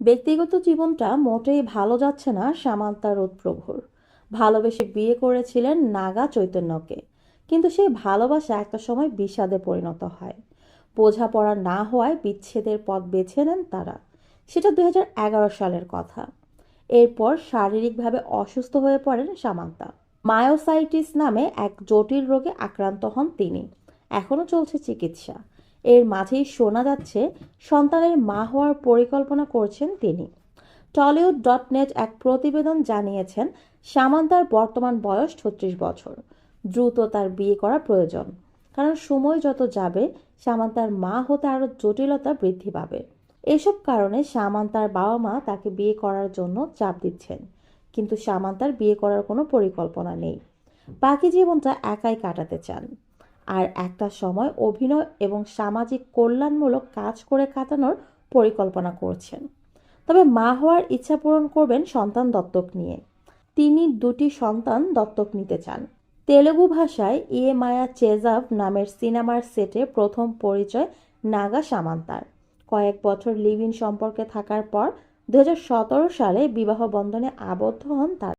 ব্যক্তিগত জীবনটা মোটেই ভালো যাচ্ছে না সামান্তা রুদ্রপ্রভুর ভালোবেসে বিয়ে করেছিলেন নাগা চৈতন্যকে, কিন্তু সেই ভালোবাসা একটা সময় বিষাদে পরিণত হয়। বোঝাপড়া না হওয়ায় বিচ্ছেদের পথ বেছে নেন তারা। সেটা দু হাজার এগারো সালের কথা। এরপর শারীরিকভাবে অসুস্থ হয়ে পড়েন সামান্তা। মায়োসাইটিস নামে এক জটিল রোগে আক্রান্ত হন তিনি। এখনও চলছে চিকিৎসা। এর মাঝেই শোনা যাচ্ছে, সন্তানের মা হওয়ার পরিকল্পনা করছেন তিনি। টলিউড ডট নেট এক প্রতিবেদন জানিয়েছেন, সামান্তার বর্তমান বয়স ছত্রিশ বছর। দ্রুত তার বিয়ে করা প্রয়োজন। কারণ সময় যত যাবে, সামান্তার মা হতে আরও জটিলতা বৃদ্ধি পাবে। এসব কারণে সামান্তার বাবা মা তাকে বিয়ে করার জন্য চাপ দিচ্ছেন। কিন্তু সামান্তার বিয়ে করার কোনো পরিকল্পনা নেই। বাকি জীবনটা একাই কাটাতে চান। আর একটা সময় অভিনয় এবং সামাজিক কল্যাণমূলক কাজ করে কাটানোর পরিকল্পনা করছেন। তবে মা হওয়ার ইচ্ছা পূরণ করবেন সন্তান দত্তক নিয়ে। তিনি দুটি সন্তান দত্তক নিতে চান। তেলেগু ভাষায় ইয়ে মায়া চেজাভ নামের সিনেমার সেটে প্রথম পরিচয় নাগা সামান্তার। কয়েক বছর লিভ ইন সম্পর্কে থাকার পর দু হাজার সতেরো সালে বিবাহ বন্ধনে আবদ্ধ হন তারা